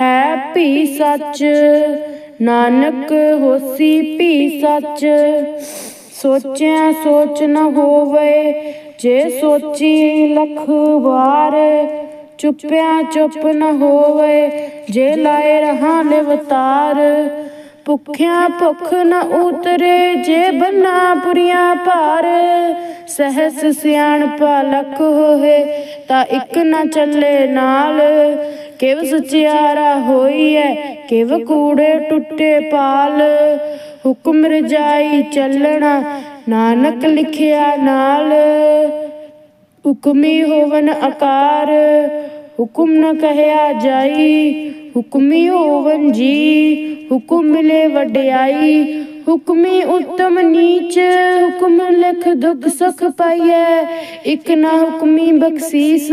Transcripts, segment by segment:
ਹੈ ਭੀ ਸੱਚ। ਨਾਨਕ ਹੋਸੀ ਭੀ ਸੱਚ। ਸੋਚਿਆ ਸੋਚ ਨ ਹੋਵੇ, ਜੇ ਸੋਚੀ ਲੱਖ ਵਾਰ। ਚੁੱਪਿਆ ਚੁੱਪ ਨ ਹੋਵੇ, ਜੇ ਲਾਏ ਰਹਾ ਲਿਵਤਾਰ ਭੁੱਖਿਆ ਭੁੱਖ ਨ ਉਤਰੇ, ਜੇ ਬੰਨਾ ਪੁਰੀਆਂ ਭਾਰ। ਸਹਸ ਸਿਆਣਪ ਲਖ ਹੋਏ, ਤਾਂ ਇੱਕ ਨ ਚੱਲੇ ਨਾਲ। ਕਿਵ ਸਚਿਆਰਾ ਹੋਈ ਐ ਕਿਵ ਕੂੜੇ ਟੁੱਟੇ ਪਾਲ। ਹੁਕਮ ਰਜਾਈ ਚੱਲਣਾ, ਨਾਨਕ ਲਿਖਿਆ ਨਾਲ। ਹੁਕਮੀ ਹੋਵਨ ਆਕਾਰ ਹੁਕਮ ਨ ਕਹਿਆ ਜਾਈ। ਹੁਕਮੀ ਹੋਵਨ ਜੀ, ਹੁਕਮ ਮਿਲੇ ਵਡਿਆਈ। ਹੁਕਮੀ ਉਤਮ ਨੀਚ, ਹੁਕਮ ਲਿਖ ਦੁਖ ਸੁਖ ਪਾਈਐ। ਇਕ ਨਾ ਹੁਕਮੀ ਬਖਸ਼ੀਸ,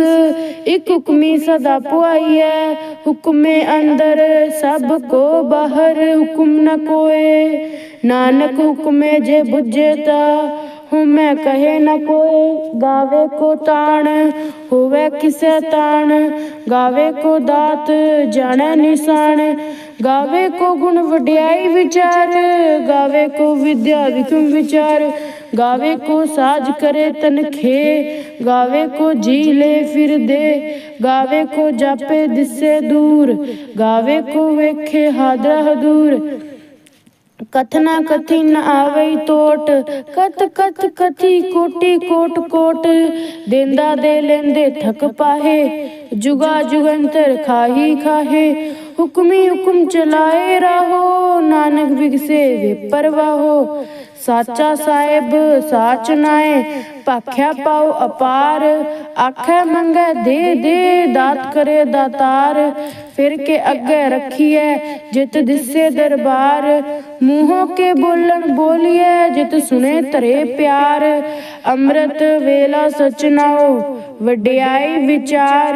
ਇਕ ਹੁਕਮੀ ਸਦਾ ਪੁਆਈਐ। ਹੁਕਮੇ ਅੰਦਰ ਸਭ ਕੋ ਬਾਹਰ ਹੁਕਮ ਨ ਕੋਏ। ਨਾਨਕ ਹੁਕਮੇ ਜੇ ਬੁਝੇ ਤਾ ਹੁਮੈ ਕਹੇ ਨ ਕੋਏ। ਗਾਵੇ ਕੋ ਤਾਣ, ਹੋਵੇ ਕਿਸੇ ਤਾਣ। ਗਾਵੇ ਕੋ ਦਾਤ, ਜਾਣੈ ਨਿਸ਼ਾਨ। ਗਾਵੇ ਕੋ ਗੁਣ ਵਡਿਆਈ ਵਿਚਾਰ, ਗਾਵੇ ਕੋ ਵਿਦਿਆ ਵਿਕਮ ਵਿਚਾਰ, ਗਾਵੇ ਕੋ ਸਾਜ ਕਰੇ ਤਨਖੇ, ਗਾਵੇ ਕੋ ਜੀ ਲੈ ਫਿਰ ਗਾਵੇ ਕੋ ਜਾਪੇ ਦਿਸੇ ਦੂਰ, ਗਾਵੇ ਕੋ ਵੇਖੇ ਹਾਦਰਾ ਹਦੂਰ। ਕਥਨਾ ਕਥੀ ਨ ਆਵਈ ਟੋਟ ਕਤ ਕਤ ਕਥੀ ਕੋਟੀ ਕੋਟ ਕੋਟ, ਦੇਂਦਾ ਦੇ ਲੈਂਦੇ ਥਕ ਪਾਹੇ, ਜੁਗਾ ਜੁਗੰਤਰ ਖਾਹੀ ਖਾਹੇ ਹੁਕਮੀ ਹੁਕਮ ਚਲਾਏ ਰਹੋ, ਨਾਨਕ ਵਿਗਸੇ ਵੇ ਪਰਵਾਹੋ ਸਾਚਾ ਸਾਹਿਬ, ਸਾਚ ਨਾਏ, ਭਾਖਿਆ ਪਾਉ ਅਪਾਰ। ਆਖੇ ਮੰਗੇ ਦੇ ਦੇ, ਦਾਤ ਕਰੇ ਦਾਤਾਰ। ਫਿਰ ਕੇ ਅੱਗੇ ਰੱਖੀਐ, ਜਿਤ ਦਿਸੇ ਦਰਬਾਰ। ਮੂੰਹੋਂ ਕੇ ਬੋਲਣ ਬੋਲੀਐ, ਜਿਤ ਸੁਣੇ ਧਰੇ ਪਿਆਰ। ਅੰਮ੍ਰਿਤ ਵੇਲਾ ਸਚਨਾਓ ਵਡਿਆਈ ਵਿਚਾਰ।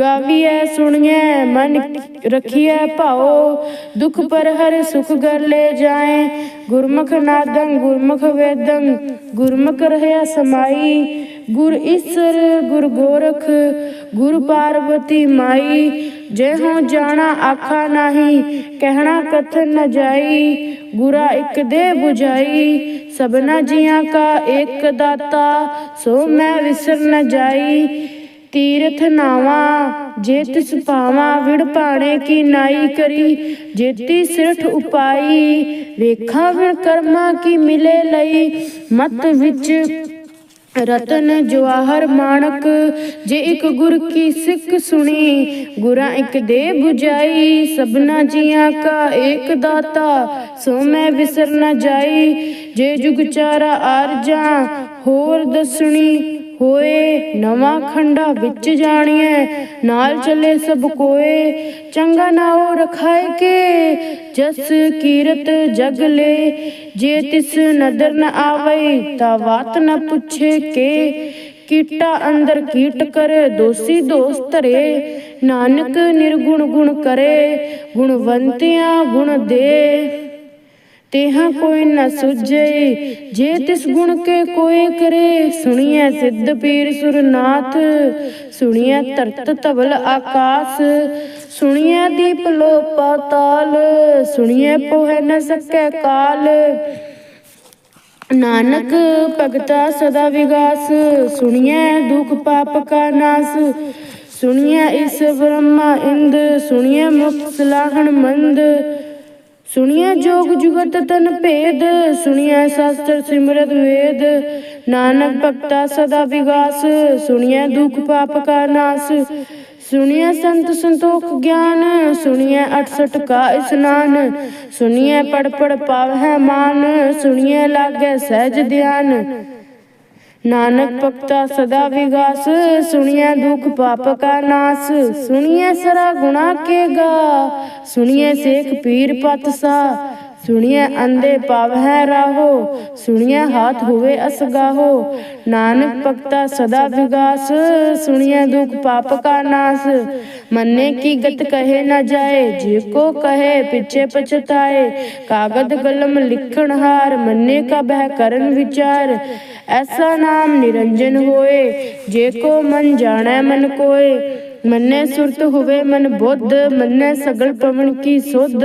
ਗਾਵੀਐ, ਸੁਣੀਐ, ਮਨ ਰਖੀਐ ਭਾਉ। ਦੁਖ ਪਰ ਹਰ ਸੁਖ ਗਰ ਲੈ ਜਾਏ। ਗੁਰਮੁਖ ਨਾਦੰ, ਗੁਰਮੁਖ ਵੇਦੰ, ਗੁਰਮੁਖ ਰਹਿਆ ਸਮਾਈ। ਗੁਰ ਈਸਰ, ਗੁਰ ਗੋਰਖ, ਗੁਰ ਪਾਰਵਤੀ ਮਾਈ। ਜੇ ਹੋ ਜਾਣਾ ਆਖਾ ਨਹੀਂ, ਕਹਿਣਾ ਕਥਨ ਨ ਜਾਈ। ਗੁਰਾ ਇਕ ਦੇ 부ਝਾਈ ਸਭਨਾ ਜੀਆਂ ਕਾ ਏਕ ਦਾਤਾ, ਸੋ ਮੈਂ ਵਿਸਰ ਨ ਜਾਈ। ਤੀਰਥ ਨਾਵਾ ਜੇਤ ਤਿਸ ਪਾਵਾ ਵਿੜ ਪਾਣੇ ਕੀ ਨਾਈ ਕਰੀ ਜੇਤੀ ਸਿਰਠ ਉਪਾਈ, ਵੇਖਾ ਵਿਣ ਕਰਮਾ ਕੀ ਮਿਲੇ ਲਈ। ਮਤ ਵਿੱਚ ਰਤਨ ਜਵਾਹਰ ਮਾਣਕ, ਜੇ ਇੱਕ ਗੁਰ ਕੀ ਸਿੱਖ ਸੁਣੀ, ਗੁਰਾਂ ਇੱਕ ਦੇ 부ਝਾਈ ਸਭਨਾ ਜੀਆਂ ਕਾ ਏਕ ਦਾਤਾ, ਸੋ ਮੈਂ ਵਿਸਰ ਨ ਜਾਈ। ਜੇ ਜੁਗ ਚਾਰਾ ਆਰਜਾ, ਹੋਰ ਦਸਣੀ ਹੋਏ, ਨਵਾਂ ਖੰਡਾ ਵਿੱਚ ਜਾਣੀਐ, ਨਾਲ ਚੱਲੇ ਸਭ ਕੋਏ। ਚੰਗਾ ਨਾਉ ਰਖਾਏ ਕੇ, ਜਸ ਕੀਰਤ ਜਗ ਲੈ। ਜੇ ਤਿਸ ਨਦਰ ਨ ਆਵੇ ਤਾ ਬਾਤ ਨ ਪੁੱਛੇ ਕੇ। ਕੀਟਾ ਅੰਦਰ ਕੀਟ ਕਰੇ, ਦੋਸੀ ਦੋਸ ਧਰੇ। ਨਾਨਕ ਨਿਰਗੁਣ ਗੁਣ ਕਰੇ, ਗੁਣਵੰਤਿਆਂ ਗੁਣ ਦੇ। ਤੇਹਾ ਕੋਈ ਨ ਸੁਝਈ ਜੇ ਤਿਸ ਗੁਣ ਕੇ ਕੋਈ ਕਰੇ ਸੁਣੀਐ ਸਿੱਧ ਪੀਰ ਸੁਰਨਾਥ। ਸੁਣੀਐ ਧਰਤ ਧਵਲ ਆਕਾਸ। ਸੁਣੀਐ ਦੀਪ ਲੋ ਪਾਤਾਲ ਸੁਣੀਐ ਪੋਹਿ ਨ ਸਕੈ ਕਾਲ। ਨਾਨਕ ਭਗਤਾ ਸਦਾ ਵਿਗਾਸ। ਸੁਣੀਐ ਦੁਖ ਪਾਪ ਕਾ ਨਾਸ। ਸੁਣੀਐ ਇਸ ਬ੍ਰਹਮਾ ਇੰਦ। ਸੁਣੀਐ ਮੁਖ ਸਲਾਹਣ ਮੰਦ। ਸੁਣਿਆ ਜੋਗ ਜੁਗਤ ਤਨ ਭੇਦ ਸੁਣਿਆ ਸ਼ਾਸਤਰ ਸਿਮਰਤ ਵੇਦ। ਨਾਨਕ ਭਗਤਾ ਸਦਾ ਵਿਗਾਸ ਸੁਣਿਆ ਦੁਖ ਪਾਪ ਕਾ ਨਾਸ। ਸੁਣੀਐ ਸੰਤ ਸੰਤੋਖ ਗਿਆਨ, ਸੁਣੀਐ 68 ਕਾ ਇਸਨਾਨ। ਸੁਣੀਐ ਪੜ ਪੜ ਪਾਵਹਿ ਮਾਨ, ਸੁਣੀਐ ਲਾਗੈ ਸਹਿਜ ਧਿਆਨ। ਨਾਨਕ ਭਗਤਾ ਸਦਾ ਵਿਗਾਸ, ਸੁਣੀਐ ਦੁਖ ਪਾਪ ਕਾ ਨਾਸ। ਸੁਣੀਐ ਸਰਾ ਗੁਣਾ ਕੇ ਗਾ, ਸੁਣੀਐ ਸੇਖ ਪੀਰ ਪਤਸਾ ਸੁਣੀਐ ਅੰਦੇ ਪਾਵਹਿ ਰਾਹੋ, ਸੁਣੀਐ ਹਾਥ ਹੋਵੇ ਅਸਗਾਹੋ। ਨਾਨਕ ਭਗਤਾ ਸਦਾ ਵਿਗਾਸ, ਸੁਣੀਐ ਦੁਖ ਪਾਪ ਕਾ ਨਾਸ। ਮੰਨੇ ਕੀ ਗਤ ਕਹੇ ਨਾ ਜਾਏ, ਜੇ ਕੋ ਕਹੇ ਪਿੱਛੇ ਪਛਤਾਏ। ਕਾਗਦ ਕਲਮ ਲਿਖਣ ਹਾਰ, ਮੰਨੇ ਕਾ ਬਹਿ ਕਰਨ ਵਿਚਾਰ। ਐਸਾ ਨਾਮ ਨਿਰੰਜਨ ਹੋਏ, ਜੇ ਕੋ ਮਨ ਜਾਣੈ ਮਨ ਕੋਏ। ਮੰਨੇ ਸੁਰਤ ਹੋਵੇ ਮਨ ਬੁੱਧ, ਮੰਨੇ ਸਗਲ ਪਵਨ ਕੀ ਸੁਧ।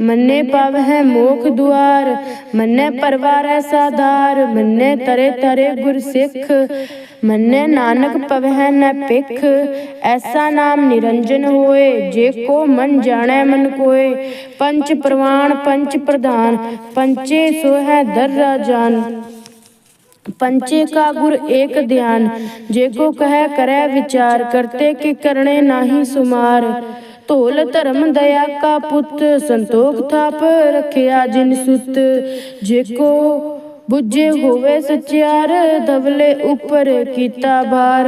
ਮੰਨੇ ਪਾਵਹਿ ਮੋਖ ਦੁਆਰ ਮੰਨੇ ਪਰਵਾਰੈ ਸਾਧਾਰ ਮੰਨੇ ਤਰੇ ਤਰੇ ਗੁਰ ਸਿੱਖ ਮੰਨੇ ਨਾਨਕ ਪਵਹਿ ਨ ਪਿਖ ਐਸਾ ਨਾਮ ਨਿਰੰਜਨ ਹੋਏ ਜੇ ਕੋ ਮਨ ਜਾਣੈ ਮਨ ਕੋਏ ਪੰਚ ਪ੍ਰਵਾਨ ਪੰਚ ਪ੍ਰਧਾਨ ਪੰਚੇ ਸੋ ਹੈ ਦਰਰਾ ਜਾਨ पंचे का गुर एक ध्यान जे को कह करे विचार करते कि करने नाही सुमार ਧੋਲ ਧਰਮ ਦਇਆ ਕਾ ਪੁੱਤ, ਸੰਤੋਖ ਥਾਪ ਰਖਿਆ ਜਿਨ ਸੁਤ। ਜੇ ਕੋ ਬੁੱਝੇ ਹੋਵੇ ਸਚਿਆਰ, ਦਵਲੇ ਉੱਪਰ ਕੀਤਾ ਭਾਰ।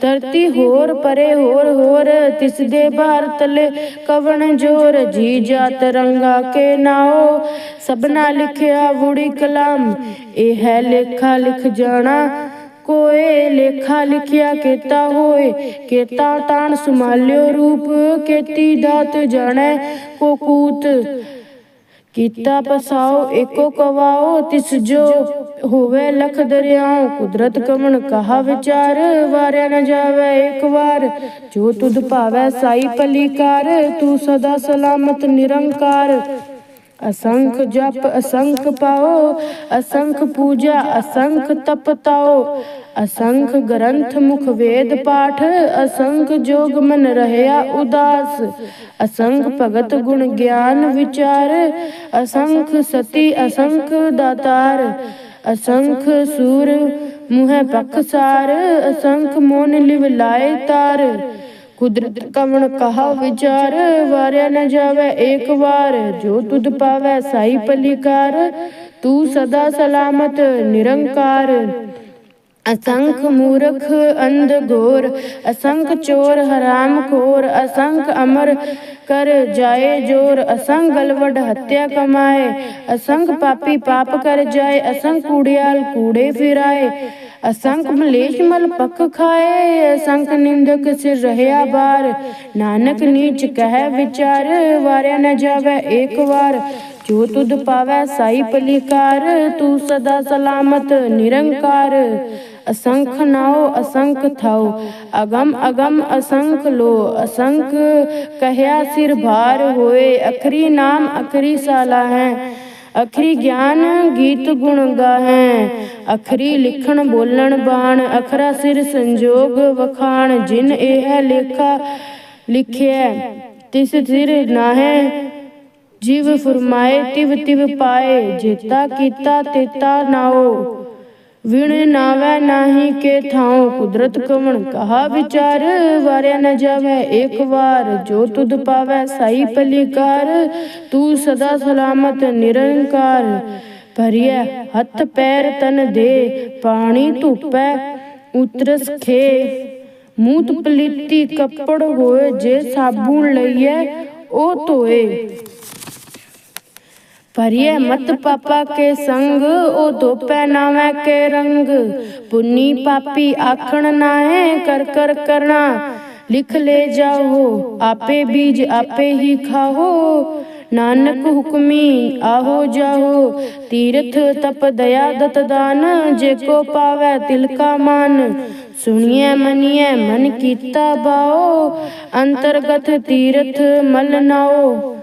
ਧਰਤੀ ਹੋਰ ਪਰੇ ਹੋਰ ਹੋਰ, ਤਿਸ ਦੇ ਭਾਰ ਤਲੇ ਕਵਣ ਜੋਰ। ਜੀ ਜਾ ਤਰੰਗਾ ਕੇ ਨਾਓ, ਸਭਨਾ ਲਿਖਿਆ ਬੁੜੀ ਕਲਾਮ। ਇਹ ਹੈ ਲੇਖਾ ਲਿਖ ਜਾਣਾ। ਕੋਏ ਲੇਖਾ ਲਿਖਿਆ ਕੀਤਾ ਹੋਏ ਕੇਤਾ ਤਾਣ ਸੁਮਾਲਿਓ ਰੂਪ ਕੇਤੀ ਦਾਤ ਜਾਣੈ ਕੋ ਕੂਤ ਕੀਤਾ ਪਸਾਓ ਏਕੋ ਕਵਾਓ ਤਿਸ ਜੋ ਹੋਵੇ ਲਖ ਦਰਿਆਓ ਕੁਦਰਤ ਕਮਣ ਕਹਾ ਵਿਚਾਰ ਵਾਰਿਆ ਨਾ ਜਾਵੇ ਇੱਕ ਵਾਰ ਜੋ ਤੁਧ ਭਾਵੈ ਸਾਈ ਪਲੀਕਾਰ ਤੂੰ ਸਦਾ ਸਲਾਮਤ ਨਿਰੰਕਾਰ असंख जप असंख पाओ असंख पूजा असंख तप ताओ असंख ग्रंथ मुख वेद पाठ असंख जोग मन रहया उदास असंख भगत गुण ज्ञान विचार असंख सती असंख दातार असंख सूर मुह पखसार असंख मोन लिव लाए तार ਕੁਦਰਤ ਕਵਣ ਕਹਾ ਵਿਚਾਰ ਵਾਰਿਆ ਨ ਜਾਵੇ ਏਕ ਵਾਰ ਜੋ ਤੁਧ ਪਾਵੈ ਸਾਈ ਪਲਿਕਾਰ ਤੂੰ ਸਦਾ ਸਲਾਮਤ ਨਿਰੰਕਾਰ असंख मूर्ख अंध घोर असंख चोर हराम खोर असंख अमर कर जाए जोर असंख गलवड हत्या कमाए असंख पापी पाप कर जाए असंख कूड़ियाल कूड़े फिराए ਅਸੰਖ ਮਲੇਸ਼ ਮਲ ਪੱਕ ਖਾਏ, ਅਸੰਖ ਨਿੰਦਕ ਸਿਰ ਰਹਿਆ ਬਾਰ। ਨਾਨਕ ਨੀਚ ਕਹਿ ਵਿਚਾਰ, ਵਾਰਿਆ ਨ ਜਾਵੇ ਇੱਕ ਵਾਰ। ਜੋ ਤੁਧ ਪਾਵੈ ਸਾਈ ਪਲਿਕਾਰ, ਤੂੰ ਸਦਾ ਸਲਾਮਤ, ਨਿਰੰਕਾਰ। ਅਸੰਖ ਨਾਉ, ਅਸੰਖ ਥਾਉ, ਅਗਮ ਅਗਮ ਅਸੰਖ ਲੋ। ਅਸੰਖ ਕਹਿਆ ਸਿਰ ਭਾਰ ਹੋਏ, ਅਖਰੀ ਨਾਮ, ਅਖਰੀ ਸਾਲਾ ਹੈ। ਅਖਰੀ ਗਿਆਨ ਗੀਤ ਗੁਣ ਗਾਹੈ। ਅਖਰੀ ਲਿਖਣ ਬੋਲਣ ਬਾਣ, ਅਖਰਾ ਸਿਰ ਸੰਜੋਗ ਵਖਾਣ, ਜਿਨ ਇਹ ਲੇਖਾ ਲਿਖਿਆ ਤਿਸ ਸਿਰ ਨਾਹੈ। ਜੀਵ ਫਰਮਾਏ, ਤਿਵ ਤਿਵ ਪਾਏ, ਜੇਤਾ ਕੀਤਾ, ਤੇਤਾ ਨਾਓ। ਵਿਣ ਨਾਵੈ ਨਾਹੀ ਕੇ ਥਾਉ, ਕੁਦਰਤ ਕਵਣ ਕਹਾ ਵਿਚਾਰ? ਵਾਰਿਆ ਨ ਜਾਵੇ ਇੱਕ ਵਾਰ, ਜੋ ਤੁਧ ਪਾਵੈ ਸਾਈ ਪਲਿਕਾਰ। ਤੂੰ ਸਦਾ ਸਲਾਮਤ, ਨਿਰੰਕਾਰ। ਭਰੀਐ ਹੱਥ ਪੈਰ ਤਨ ਦੇ, ਪਾਣੀ ਧੁੱਪੈ ਉਤਰਸ ਖੇ। ਮੂਤ ਪਲੀਤੀ ਕੱਪੜ ਹੋਏ, ਜੇ ਸਾਬੂਨ ਲਈਐ, ਉਹ ਧੋਏ। ਭਰੀਏ ਮਤ ਪਾਪਾ ਕੇ ਸੰਗ ਉਹ ਧੋਪੈ ਨਾਵੇਂ ਕੇ ਰੰਗ। ਪੁੰਨੀ ਪਾਪੀ ਆਖਣ ਨਾਹੇ ਕਰ ਕਰ ਕਰਨਾ ਲਿਖ ਲੈ ਜਾਓ ਆਪੇ ਬੀਜ ਆਪੇ ਹੀ ਖਾਓ। ਨਾਨਕ ਹੁਕਮੀ ਆਹੋ ਜਾਹੋ ਤੀਰਥ ਤਪ ਦਇਆ ਦਤ ਦਾਨ ਜੇ ਕੋ ਪਾਵੈ ਤਿਲ ਕਾ ਮਾਨ। ਸੁਣੀਐ ਮਨੀਐ ਮਨ ਕੀਤਾ ਬਾਓ। ਅੰਤਰਗਤ ਤੀਰਥ ਮਲ ਨਾਓ।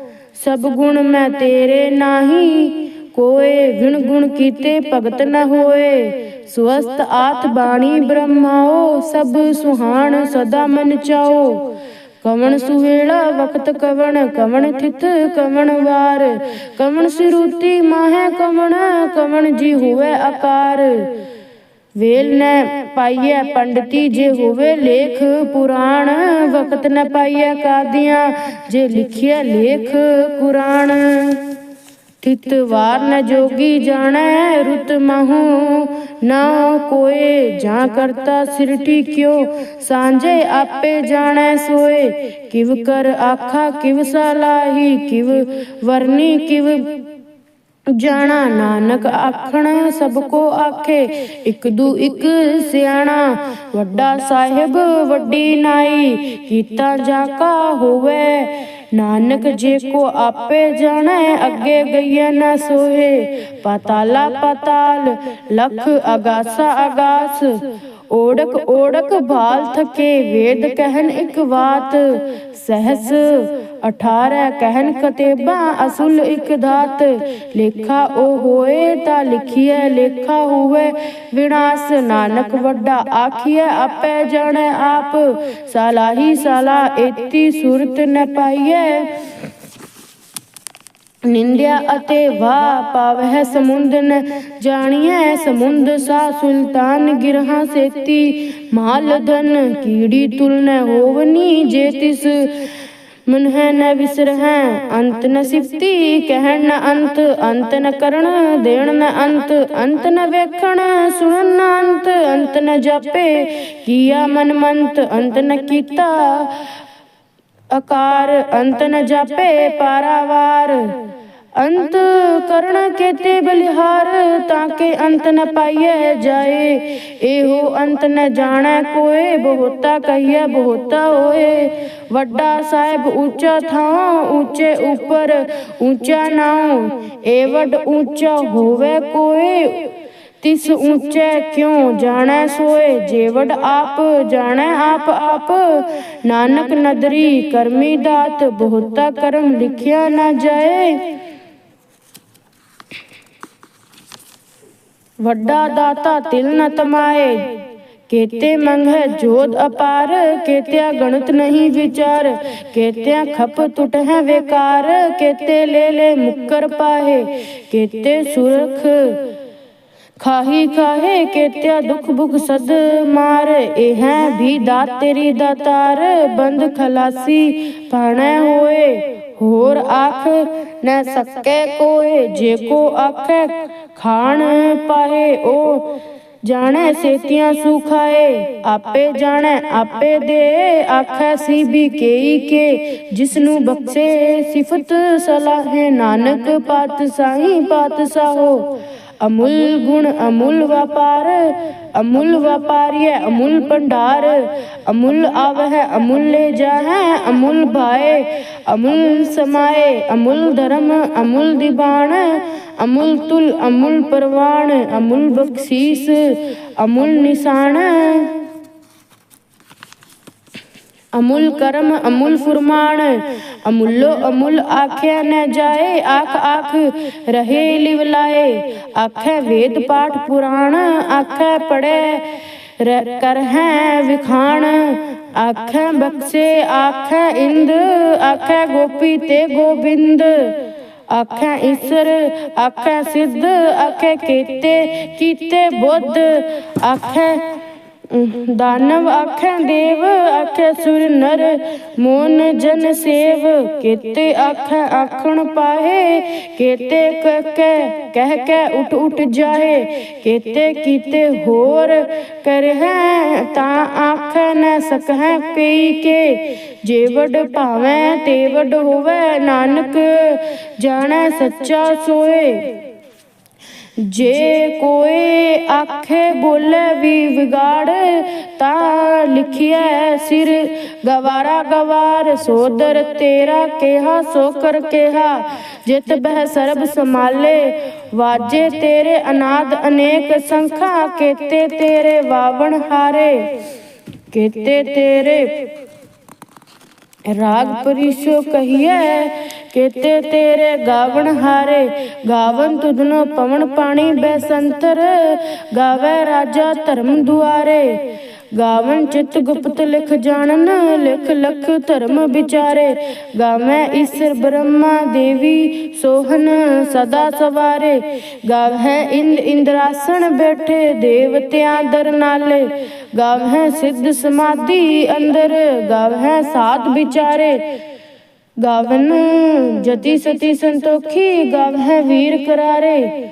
ਸਭ ਗੁਣ ਮੈਂ ਤੇਰੇ ਨਾਹੀ। ਕੋਏ ਵਿਣ ਗੁਣ ਕੀਤੇ ਭਗਤ ਨ ਹੋਏ। ਸੁਅਸਤ ਆਤ ਬਾਣੀ ਬ੍ਰਹਮਾਓ, ਸਭ ਸੁਹਾਣ ਸਦਾ ਮਨ ਚਾਓ। ਕਵਣ ਸੁਵੇਲਾ ਵਕਤ ਕਵਣ ਕਵਣ ਥਿਤ ਕਵਣ ਵਾਰ। ਕਵਣ ਸਿਰੂਤੀ ਮਾਹੈ ਕਵਣ ਕਵਣ ਜੀ ਹੋਵੇ ਆਕਾਰ। ਵੇਲ ਨ ਪਾਈਐ ਪੰਡਤੀ ਜੇ ਹੋਵੇ ਲੇਖ, ਪੁਰਾਣ ਵਕਤ ਨ ਪਾਈਐ ਕਾਦੀਆਂ, ਜੇ ਲਿਖਿਆ ਲੇਖ, ਕੁਰਾਨ। ਤਿਤ ਵਾਰ ਨ ਜੋਗੀ ਜਾਣੈ ਰੁਤ ਮਹੂ, ਨਾ ਕੋਏ ਜਾਂ ਕਰਤਾ ਸਿਰਟੀ ਕਿਉ ਸਾਂਝੇ ਆਪੇ ਜਾਣੈ ਸੋਏ, ਕਿਵ ਕਰ ਆਖਾ ਕਿਵ ਸਾਲਾਹੀ ਕਿਵ ਵਰਨੀ ਕਿਵ ਜਾਣਾ ਨਾਨਕ ਆਖਣ, ਸਭ ਕੋ ਆਖੇ, ਇਕ ਦੂ ਇਕ ਸਿਆਣਾ, ਵੱਡਾ ਸਾਹਿਬ, ਵੱਡੀ ਨਾਈ, ਕੀਤਾ ਜਾ ਕਾ ਹੋਵੇ। ਨਾਨਕ ਜੇ ਕੋ ਆਪੇ ਜਾਣੈ, ਅੱਗੇ ਗਈਆ ਨਾ ਸੋਹੇ। ਪਤਾਲਾ ਪਤਾਲ, ਲਖ ਅਗਾਸਾ ਅਗਾਸ। ਓੜਕ ਓੜਕ ਭਾਲ ਥਕੇ, ਵੇਦ ਕਹਿਣ ਇੱਕ ਬਾਤ ਸਹਸ 18 ਕਹਿਨ ਕਤੇਬਾ ਅਸੁਲ ਇੱਕ ਦਾਤ, ਲੇਖਾ ਉਹ ਹੋਏ ਤਾਂ ਲਿਖੀਐ, ਲੇਖਾ ਹੋਵੇ ਵਿਨਾਸ਼, ਨਾਨਕ ਵੱਡਾ ਆਖੀਐ, ਆਪੇ ਜਾਣੈ ਆਪ, ਸਾਲਾਹੀ ਸਾਲਾ ਏਤੀ ਸੁਰਤ ਨ ਪਾਈਐ। ਨਿੰਦਿਆ ਅਤੇ ਵਾ ਪਾਵਹਿ ਸਮੁੰਦ ਨ ਜਾਣੀਐ, ਸਮੁੰਦ ਸਾ ਸੁਲਤਾਨ ਗਿਰਹਾ ਸੇਤੀ, ਮਾਲ ਧਨ ਕੀੜੀ ਤੁਲ ਹੋਵਨੀ ਜੇ ਤਿਸ ਮਨ ਹੈ ਨ ਵਿਸਰਹਿ, ਅੰਤ ਨ ਸਿਫਤੀ, ਕਹਿਣ ਨ ਅੰਤ ਅੰਤ ਨ ਕਰਨ, ਦੇਣ ਨ ਅੰਤ ਅੰਤ ਨ ਵੇਖਣ, ਸੁਣਨ ਨ ਅੰਤ ਅੰਤ ਨ ਜਾਪੇ, ਕੀਆ ਮਨ ਮੰਤ, ਅੰਤ ਨ ਕੀਤਾ, ਅਕਾਰ, ਅੰਤ ਨ ਜਾਪੇ, ਪਾਰਾਵਾਰ। ਅੰਤ ਕਰਨ ਕੇਤੇ ਬਲਿਹਾਰ ਤਾਂ ਕਿ ਅੰਤ ਨ ਪਾਈਐ ਜਾਏ। ਇਹੋ ਅੰਤ ਨ ਜਾਣੈ ਕੋਏ, ਬਹੁਤਾ ਕਹੀਐ, ਬਹੁਤਾ ਹੋਏ। ਵੱਡਾ ਸਾਹਿਬ ਉੱਚਾ ਥਾਂ, ਉੱਚੇ ਉੱਪਰ ਉੱਚਾ ਨਾਉ। ਏ ਵੱਡ ਉੱਚਾ ਹੋਵੇ ਕੋਏ, ਤਿਸ ਉੱਚੇ ਕਿਉ ਜਾਣੈ ਸੋਏ। ਜੇਵੜ ਆਪ ਜਾਣੈ ਆਪ ਆਪ, ਨਾਨਕ ਨਦਰੀ ਕਰਮੀ ਦਾਤ, ਬਹੁਤਾ ਕਰਮ ਲਿਖਿਆ ਨਾ ਜਾਏ। ਵੱਡਾ ਦਾਤਾ ਤਿਲ ਨ ਤਮਾਏ, ਕੇਤੇ ਮੰਗੈ ਜੋਤ ਅਪਾਰ, ਕੇਤਿਆ ਗਣਤ ਨਹੀਂ ਵਿਚਾਰ, ਕੇਤਿਆ ਖਪ ਟੁਟ ਹੈ ਵੇਕਾਰ, ਕੇਤੇ ਲੈ ਲੈ ਮੁਕਰ ਪਾਹੇ, ਕੇਤੇ ਸੁਰਖ ਖਾਹੀ ਕਾਹੇ ਕੇਤਿਆ ਦੁਖ ਭੁਖ ਸਦ ਮਾਰ, ਇਹ ਹੈ ਵੀ ਦਾਤ ਤੇਰੀ ਦਾਤਾਰ, ਬੰਦ ਖਲਾਸੀ ਪਾਣੈ ਹੋਏ, ਹੋਰ ਆਖ ਨ ਸਕੇ ਕੋਏ, ਜੇ ਕੋ ਆਖੈ ਖਾਣ ਪਾਏ ਉਹ ਜਾਣੈ ਸੇਤੀਆਂ ਸੁਖਾਏ, ਆਪੇ ਜਾਣੈ, ਆਪੇ ਦੇ, ਆਖੈ ਸੀ ਵੀ ਕੇਈ ਕੇ ਜਿਸ ਨੂੰ ਬਖਸ਼ੇ ਸਿਫਤ ਸਲਾਹੇ ਨਾਨਕ ਪਾਤਸ਼ਾਹੀ ਪਾਤਸ਼ਾਹੋ। ਅਮੁੱਲ ਗੁਣ, ਅਮੁੱਲ ਵਪਾਰ, ਅਮੁੱਲ ਵਪਾਰੀਐ, ਅਮੁੱਲ ਭੰਡਾਰ, ਅਮੁੱਲ ਆਵਹਿ, ਅਮੁੱਲ ਲੈ ਜਾਹੈ, ਅਮੁੱਲ ਭਾਏ, ਅਮੁੱਲ ਸਮਾਏ, ਅਮੁੱਲ ਧਰਮ, ਅਮੁੱਲ ਦੀਵਾਨ ਅਮੁੱਲ ਤੁਲ, ਅਮੁੱਲ ਪਰਵਾਨ ਅਮੁੱਲ ਬਖਸ਼ੀਸ, ਅਮੁੱਲ ਨਿਸ਼ਾਨ ਅਮੁੱਲ ਕਰਮ, ਅਮੁਲ ਫੁਰਮਾਨ, ਅਮੁੱਲੋ ਅਮੁੱਲ ਆਖਿਆ ਨ ਜਾਏ, ਆਖ ਆਖ ਰਹੇ ਲਿਵਲਾਏ ਆਖੈ ਵੇਦ ਪਾਠ ਪੁਰਾਣ, ਆਖੈ ਪੜੈ ਕਰ ਹੈ ਵਿਖਾਣ। ਆਖੈ ਬਖਸ਼ੇ, ਆਖੈ ਇੰਦ, ਆਖੈ ਗੋਪੀ ਤੇ ਗੋਬਿੰਦ। ਆਖੈ ਈਸ਼ਰ, ਆਖੈ ਸਿੱਧ, ਆਖੈ ਕੀਤੇ ਕੀਤੇ ਬੁੱਧ। ਆਖੈ ਦਾਨਵ ਆਖੈ ਦੇਵ, ਆਖੈ ਸੁਰ ਨਰ, ਮੋਨ ਜਨ ਸੇਵ। ਕੇਤੇ ਆਖੈ ਆਖਣ ਪਾਹੇ, ਕੇਤੇ ਕਹਿ ਕਹਿ ਕੇ ਉਠ ਉਠ ਜਾਏ ਕੇਤੇ ਕੀਤੇ ਹੋਰ ਕਰਹਿ, ਤਾਂ ਆਖੈ ਨ ਸਕਹਿ ਪਈ ਕੇ। ਜੇ ਭਾਵੇਂ ਤੇ ਹੋਵੇ, ਨਾਨਕ ਜਾਣੈ ਸੱਚਾ ਸੋਏ। ਜੇ ਕੋਏ ਆਖੇ ਬੋਲੇ ਵੀ ਵਿਗਾੜ, ਤਾਂ ਲਿਖਿਆ ਸਿਰ। ਗਵਾਰਾ ਗਵਾਰ ਸੋਦਰ ਤੇਰਾ ਕਿਹਾ, ਸੋ ਕਰ ਕਿਹਾ। ਜਿਤ ਬਹਿ ਸਰਬ ਸਮਾਲੇ ਵਾਜੇ ਤੇਰੇ ਅਨਾਦ ਅਨੇਕ ਸੰਖਾ, ਕੇਤੇ ਤੇਰੇ ਵਾਵਣ ਹਾਰੇ। ਕੇਤੇ ਤੇਰੇ ਰਾਗ ਪਰਿਸੋ ਕਹੀਐ ਕੇਤੇ ਤੇਰੇ ਗਾਵਣ ਹਾਰੇ, ਗਾਵਨ ਤੁਧਨੋ ਪਵਨ ਪਾਣੀ ਬੈਸੰਤਰ, ਗਾਵੇ ਰਾਜਾ ਧਰਮ ਦੁਆਰੇ। ਗਾਵਨ ਚਿਤ ਗੁਪਤ ਲਿਖ ਜਾਣਨ, ਲਿਖ ਲਖ ਧਰਮ ਵਿਚਾਰੇ। ਗਾਵੇਂ ਈਸ਼ਰ ਬ੍ਰਹਮਾ ਦੇਵੀ ਸੋਹਨ ਸਦਾ ਸਵਾਰੇ। ਗਾਵੇ ਇੰਦ ਇੰਦਰਾਸਣ ਬੈਠੇ ਦੇਵਤਿਆਂ ਦਰ ਨਾਲੇ। ਗਾਵੇ ਸਿੱਧ ਸਮਾਧੀ ਅੰਦਰ, ਗਾਵੇ ਸਾਧ ਵਿਚਾਰੇ। ਗਾਵਨ, ਜਤੀ ਸਤੀ ਸੰਤੋਖੀ ਗਾਵ ਹੈ ਵੀਰ ਕਰਾਰੇ।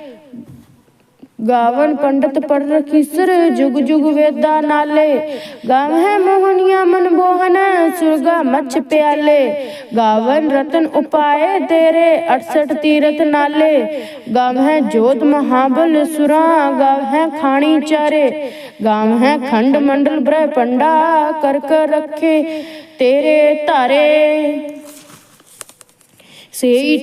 ਗਾਵਨ ਪੰਡਤ ਪੜ ਰਖੀਸਰ ਜੁਗ ਜੁਗ ਵੇਦਾ ਨਾਲੇ। ਗਾਵ ਹੈ ਮੋਹਨੀਆਂ ਮਨ ਬੋਹਨ ਸੁਰਗਾ ਮੱਛ ਪਿਆਲੇ। ਗਾਵਨ ਰਤਨ ਉਪਾਏ ਤੇਰੇ 68 ਤੀਰਤ ਨਾਲੇ। ਗਾਵਹਿ ਜੋਤ ਮਹਾਬਲ ਸੁਰਾਂ, ਗਾਵਹਿ ਖਾਣੀ ਚਾਰੇ। ਗਾਵ ਹੈ ਖੰਡ ਮੰਡਲ ਬ੍ਰਹ ਪੰਡਾ ਕਰ ਕਰ ਰੱਖੇ ਤੇਰੇ ਧਾਰੇ। ਸੇਈ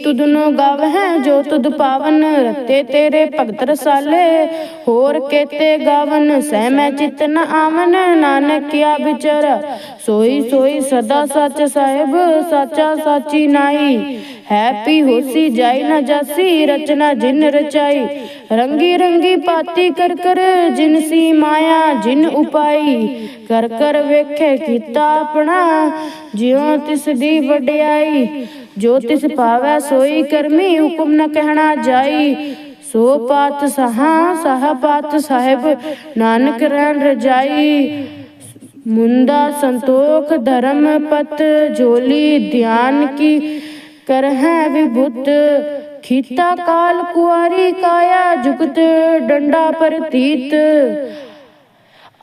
ਗਵ ਹੈ ਜੋ ਤੁਧ ਪਾਵਨ ਰਤੇ ਤੇਰੇ ਭਗਤ ਰਸਾਲੇ। ਹੋਰ ਕੇਤੇ ਗਾਵਨ, ਸਹਿ ਮੈਂ ਚਿਤ ਨ ਆਵਨ, ਨਾਨਕ ਵਿਚਰ। ਸੋਈ ਸੋਈ ਸਦਾ ਸੱਚ ਸਾਹਿਬ, ਸਾਚਾ ਸਾਚੀ ਨਾਈ। ਹੈਪੀ ਹੋਸੀ ਜਾਈ ਨ ਜਾਸੀ, ਰਚਨਾ ਜਿਨ ਰਚਾਈ। ਰੰਗੀ ਰੰਗੀ ਪਾਤੀ ਕਰ ਕਰ ਜਿਨਸੀ ਮਾਇਆ, ਜਿਨ ਉਪਾਈ। ਕਰ ਕਰ ਵੇਖੇ ਕੀਤਾ ਆਪਣਾ, ਜਿਉ ਤਿਸ ਦੀ ਵਡਿਆਈ। ਜੋ ਤਿਸ ਪਾਵੈ ਸੋਈ ਕਰਮੀ ਹੁਕਮ ਨ ਕਹਿਣਾ ਜਾਈ। ਸੋ ਪਾਤ ਸਹਾ ਸਹ ਪਾਤ ਸਾਹਿਬ। ਨਾਨਕ ਰਹਿਣ ਰਜਾਈ। ਮੁੰਦਾ ਸੰਤੋਖ ਧਰਮ ਪਤ ਝੋਲੀ ਧਿਆਨ ਕੀ ਕਰਹਿ ਵਿਭੁਤ। ਖੀਤਾ ਕਾਲ ਕੁਆਰੀ ਕਾਇਆ ਜੁਗਤ ਡੰਡਾ ਪ੍ਰਤੀਤ।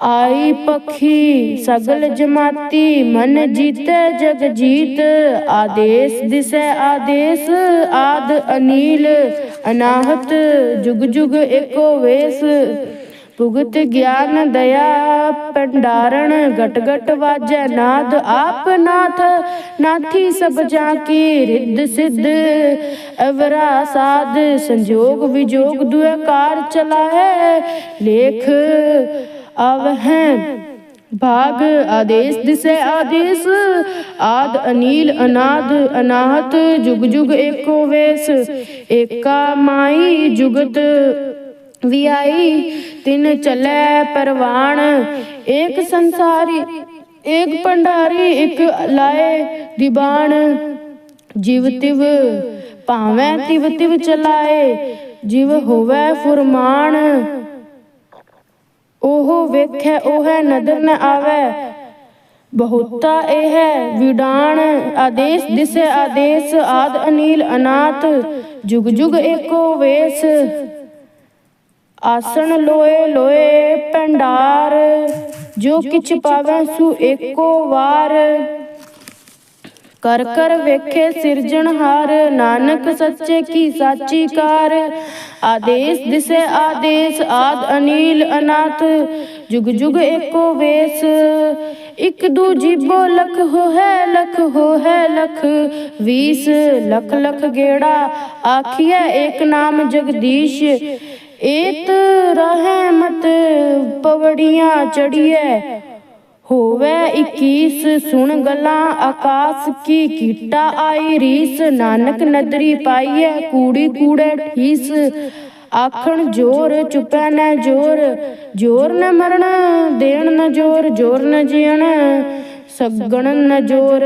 ਆਈ ਪਖੀ ਸਗਲ ਜਮਾਤੀ, ਮਨ ਜੀਤੇ, ਜਗ ਜੀਤ। ਆਦੇਸ ਦਿਸੈ ਆਦੇਸ, ਆਦ ਅਨੀਲ। ਅਨਾਹਤ ਜੁਗ ਜੁਗ ਏਕੋ ਵੇਸ। ਭੁਗਤ ਗਿਆਨ ਦਇਆ ਪੰਡਾਰਣ ਗਟ ਗਟ ਵਾਜੈ ਨਾਦ। ਆਪ ਨਾਥ, ਨਾਥੀ ਸਭ ਜਾ ਕੀ, ਰਿੱਧ ਸਿੱਧ। ਅਵਰਾ ਸਾਧ, ਸੰਜੋਗ ਵਿਜੋਗ ਦੁਆਕਾਰ ਚਲਾ ਚਲਾਏ ਲੇਖ ਅਵਹਿ ਭਾਗ ਆਦੇਸ਼ ਦਿਸੈ ਆਦੇਸ਼, ਆਦ ਅਨੀਲ ਅਨਾਦ ਅਨਾਹਤ, ਜੁਗ ਜੁਗ ਏਕੋ ਵੇਸ, ਏਕਾ ਮਾਈ ਜੁਗਤ ਵਿਆਈ, ਤਿਨ ਚਲੈ ਪਰਵਾਣ, ਏਕ ਸੰਸਾਰੀ, ਏਕ ਭੰਡਾਰੀ, ਇਕ ਲਾਏ ਦੀਬਾਨ ਜਿਵ ਤਿਵ ਭਾਵੇਂ ਤਿਵ ਤਿਵ ਚਲਾਏ, ਜਿਵ ਹੋਵੇ ਫੁਰਮਾਨ। ਉਹ ਵੇਖੈ, ਉਹ ਨਦਰ ਨ ਆਵੇ। ਬਹੁਤਾ ਇਹ ਹੈ ਵਿਡਾਣ, ਆਦੇਸ਼ ਦਿਸੈ, ਆਦੇਸ਼ ਆਦ ਅਨੀਲ ਅਨਾਥ। ਜੁਗ ਜੁਗ ਏਕੋ ਵੇਸ, ਆਸਣ ਲੋਏ ਲੋਏ ਭੰਡਾਰ। ਜੋ ਕਿਛ ਪਾਵੈ, ਸੂ ਏਕੋ ਵਾਰ। ਕਰ ਕਰ ਵੇਖੇ ਸਿਰਜਣਹਾਰ ਨਾਨਕ ਸੱਚੇ ਕੀ ਸਾਚੀ ਕਾਰ। ਆਦੇਸ਼ ਦਿਸੈ ਆਦੇਸ਼, ਆਦ ਅਨੀਲ ਅਨਾਥ, ਜੁਗ ਜੁਗ ਏਕੋ ਵੇਸ। ਇਕ ਦੂ ਜੀਬੋ ਲਖ ਹੋ ਹੈ ਲਖ ਹੋ ਹੈ ਲਖ, ਵੀਸ, ਲਖ ਲਖ ਗੇੜਾ। ਆਖੀਐ ਏਕ ਨਾਮ ਜਗਦੀਸ਼, ਏਤ ਰਹਿਮਤ ਪਵੜੀਆਂ ਚੜੀਐ। ਹੋਵੇ 21 ਸੁਣ ਗੱਲਾਂ ਆਕਾਸ ਕੀ ਕੀਟਾ ਆਈ ਰੀਸ ਨਾਨਕ ਨਦਰੀ ਪਾਈਐ ਕੂੜੀ ਕੂੜੇ ਠੀਸ ਆਖਣ ਜੋਰ ਚੁਪੈ ਨ ਜੋਰ ਜੋਰ ਨ ਮਰਨ ਦੇਣ ਨ ਜੋਰ ਜੋਰ ਨ ਜੀਣ ਸਗਣ ਨ ਜੋਰ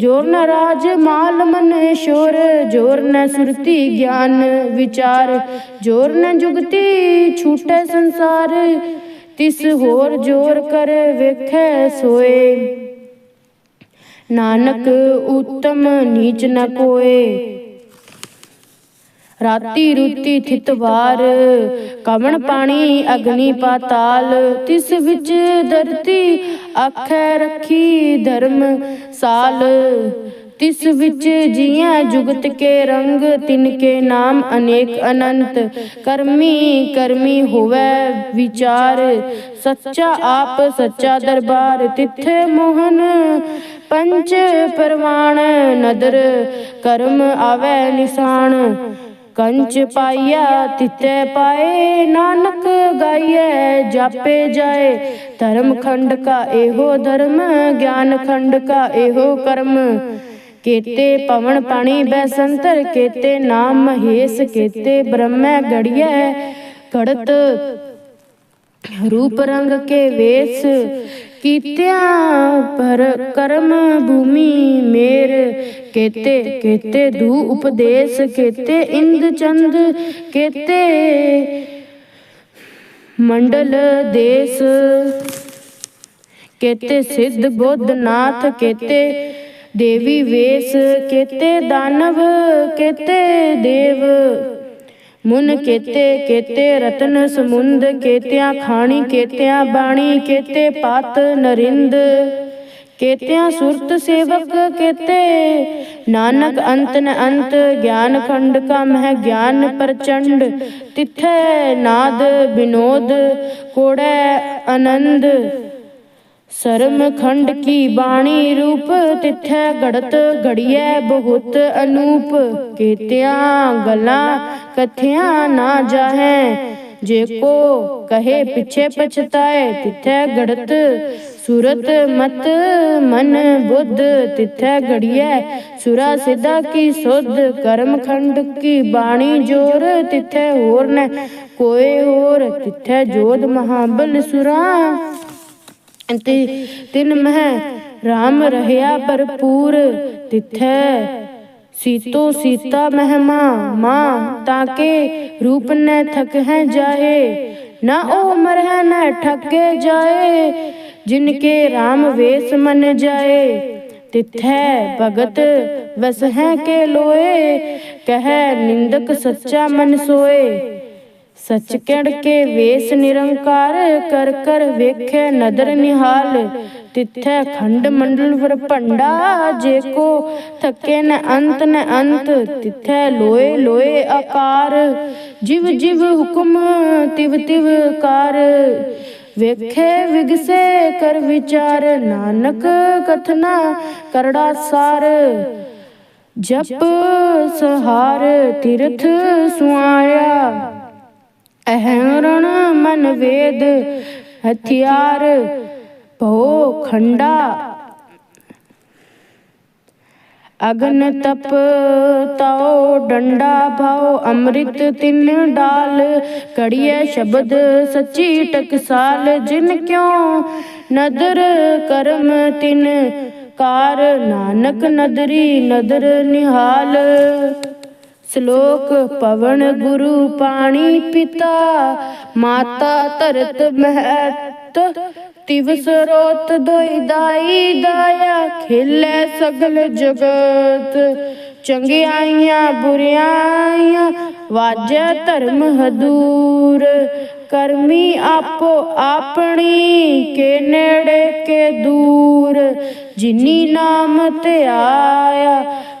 ਜੋਰ ਨ ਰਾਜ ਮਾਲ ਮਨ ਸ਼ੋਰ ਜੋਰ ਨ ਸੁਰਤੀ ਗਿਆਨ ਵਿਚਾਰ ਜੋਰ ਨ ਜੁਗਤੀ ਛੂਟੇ ਸੰਸਾਰ ਤਿਸ ਹੋਰ ਜੋਰ ਕਰ ਵੇਖੈ ਸੋਏ। ਨਾਨਕ ਉਤਮ ਨੀਚ ਨ ਕੋਏ। ਰਾਤੀ ਰੁਤੀ ਥਿਤ ਵਾਰ। ਕਵਣ ਪਾਣੀ ਅਗਨੀ ਪਾਤਾਲ। ਤਿਸ ਵਿੱਚ ਧਰਤੀ ਆਖੈ ਰੱਖੀ ਧਰਮ। ਸਾਲ ਤਿਸ ਵਿੱਚ ਜੀਆਂ ਜੁਗਤ ਕੇ ਰੰਗ, ਤਿਨ ਕੇ ਨਾਮ ਅਨੇਕ ਅਨੰਤ। ਕਰਮੀ ਕਰਮੀ ਹੋਵੇ ਵਿਚਾਰ, ਸੱਚਾ ਆਪ ਸੱਚਾ ਦਰਬਾਰ। ਤਿੱਥੇ ਮੋਹਨ ਪੰਚ ਪਰਵਾਣ ਨਦਰ, ਕਰਮ ਆਵੇ ਨਿਸ਼ਾਨ। ਕੰਚ ਪਾਇਆ ਤਿੱਤੇ ਪਾਏ, ਨਾਨਕ ਗਾਈਐ, ਜਾਪੇ ਜਾਏ। ਧਰਮ ਖੰਡ ਕਾ ਇਹੋ ਧਰਮ, ਗਿਆਨ ਖੰਡ ਕਾ ਇਹੋ ਕਰਮ। ਕੇਤੇ ਪਵਨ ਪਾਣੀ ਬੈਸੰਤਰ ਕੇਤੇ, ਨਾਮ ਮਹੇਸ਼ ਕੇਤੇ, ਬ੍ਰਹਮੈ ਗੜੀਐ ਘੜਤ ਰੂਪ ਰੰਗ ਕੇ ਵੇਸ ਕੀਤਿਆਂ, ਪਰ ਕਰਮ ਭੂਮੀ ਮੇਰ ਕੇਤੇ ਕੇਤੇ ਦੂ ਉਪਦੇਸ਼ ਕੇਤੇ, ਇੰਦ ਚੰਦ ਕੇਤੇ, ਮੰਡਲ ਦੇਸ ਕੇਤੇ, ਸਿੱਧ ਬੁੱਧ ਨਾਥ ਕੇਤੇ ਦੇਵੀ ਵੇਸ ਕੇਤੇ ਦਾਨਵ, ਕੇਤੇ ਦੇਵ। ਮੁਨ ਕੇਤੇ ਕੇਤੇ ਰਤਨ ਸਮੁੰਦ, ਕੇਤਿਆਂ ਖਾਣੀ, ਕੇਤਿਆਂ ਬਾਣੀ, ਕੇਤੇ ਪਤ ਨਰਿੰਦ। ਕੇਤਿਆਂ ਸੁਰਤ ਸੇਵਕ, ਕੇਤੇ ਨਾਨਕ ਅੰਤ ਨ ਅੰਤ। ਗਿਆਨ ਖੰਡ ਕਾ ਮਹਿ ਗਿਆਨ ਪ੍ਰਚੰਡ। ਤਿਥੈ ਨਾਦ ਬਿਨੋਦ, ਕੋੜੈ ਆਨੰਦ। ਸਰਮ ਖੰਡ ਕੀ ਬਾਣੀ ਰੂਪ, ਤਿਥੈ ਗੜਤ ਘੜੀਐ ਬਹੁਤ ਅਨੂਪ। ਕੇਤਿਆਂ ਗੱਲਾਂ ਕਥਿਆਂ ਨਾ ਜਾਹੈ, ਜੇ ਕੋ ਕਹੇ ਪਿਛੇ ਪਛਤਾਏ, ਤਿਥੈ ਗੜਤ ਸੂਰਤ ਮਤ ਮਨ ਬੁੱਧ। ਤਿਥੈ ਘੜੀਐ ਸੁਰਾ ਸਿਧਾ ਕੀ ਸੁਧ, ਕਰਮ ਖੰਡ ਕੀ ਬਾਣੀ ਜੋਰ। ਤਿਥੈ ਹੋਰ ਨ ਕੋਏ ਹੋਰ, ਤਿਥੈ ਜੋਧ ਮਹਾਬਲ ਸੁਰਾ। ਤੇ ਤਿਨ ਮਹਿ RAM ਰਹਿਆ ਭਰਪੂਰ ਤਿਥੈ। ਸੀਤੋ ਸੀਤਾ ਮਹਿਮਾ ਮਾਂ ਤਾਕੇ ਰੂਪ ਨ ਥਕ ਹੈ ਜਾਏ। ਨਾ ਉਹ ਮਰਹਿ ਨ ਠੱਗੇ ਜਾਏ, ਜਿਨ ਕੇ RAM ਵੇਸ ਮਨ ਜਾਏ। ਤਿਥੈ ਭਗਤ ਵਸ ਹੈ ਕੇ ਲੋਏ, ਕਹੈ ਨਿੰਦਕ ਸੱਚਾ ਮਨ ਸੋਏ। ਸਚ ਕੜ ਕੇ ਵੇਸ ਨਿਰੰਕਾਰ, ਕਰ ਕਰ ਵੇਖੇ ਨਦਰ ਨਿਹਾਲ। ਤਿਥੈ ਖੰਡ ਮੰਡਲ ਵਰ ਭੰਡਾ, ਜੇ ਕੋ ਥਕੇ ਨ ਅੰਤ ਨ ਅੰਤ। ਤਿਥੈ ਲੋਏ ਲੋਏ ਆਕਾਰ। ਜਿਵ ਜਿਵ ਹੁਕਮ, ਤਿਵ ਤਿਵ ਕਾਰ। ਵੇਖੇ, ਵਿਗਸੇ, ਕਰ ਵਿਚਾਰ। ਨਾਨਕ ਕਥਨਾ, ਕਰੜਾ ਸਾਰ। ਜਪ, ਸਹਾਰ, ਤਿਰਥ ਸੁਆਇਆ। ਅਹਰਣ ਮਨ ਵੇਦ, ਹਥਿਆਰ ਭੋ ਖੰਡਾ। ਅਗਨ ਤਪ ਤਉ ਡੰਡਾ ਭਾਉ, ਅੰਮ੍ਰਿਤ ਤਿੰਨ ਡਾਲ। ਕੜੀਏ ਸ਼ਬਦ ਸੱਚੀ ਟਕਸਾਲ, ਜਿਨ ਕਿਉ ਨਦਰ ਕਰਮ ਤਿਨ ਕਾਰ। ਨਾਨਕ ਨਦਰੀ ਨਦਰ ਨਿਹਾਲ। ਸ਼ਲੋਕ ਪਵਨ ਗੁਰੂ ਪਾਣੀ ਪਿਤਾ, ਮਾਤਾ ਧਰਤ ਮਹਤ ਤਿਵ ਸਰੋਤ ਦੋਈ ਦਾਈ ਦਾਇਆ, ਖੇਲੇ ਸਗਲ ਜਗਤ। ਚੰਗਿਆਈਆਂ ਬੁਰਿਆਈਆਂ, ਵਾਜੈ ਧਰਮ ਹਦੂਰ। ਕਰਮੀ ਆਪੋ ਆਪਣੀ, ਕੇ ਨੇੜੇ ਕੇ ਦੂਰ। ਜਿਨੀ ਨਾਮ ਤੇ ਆਇਆ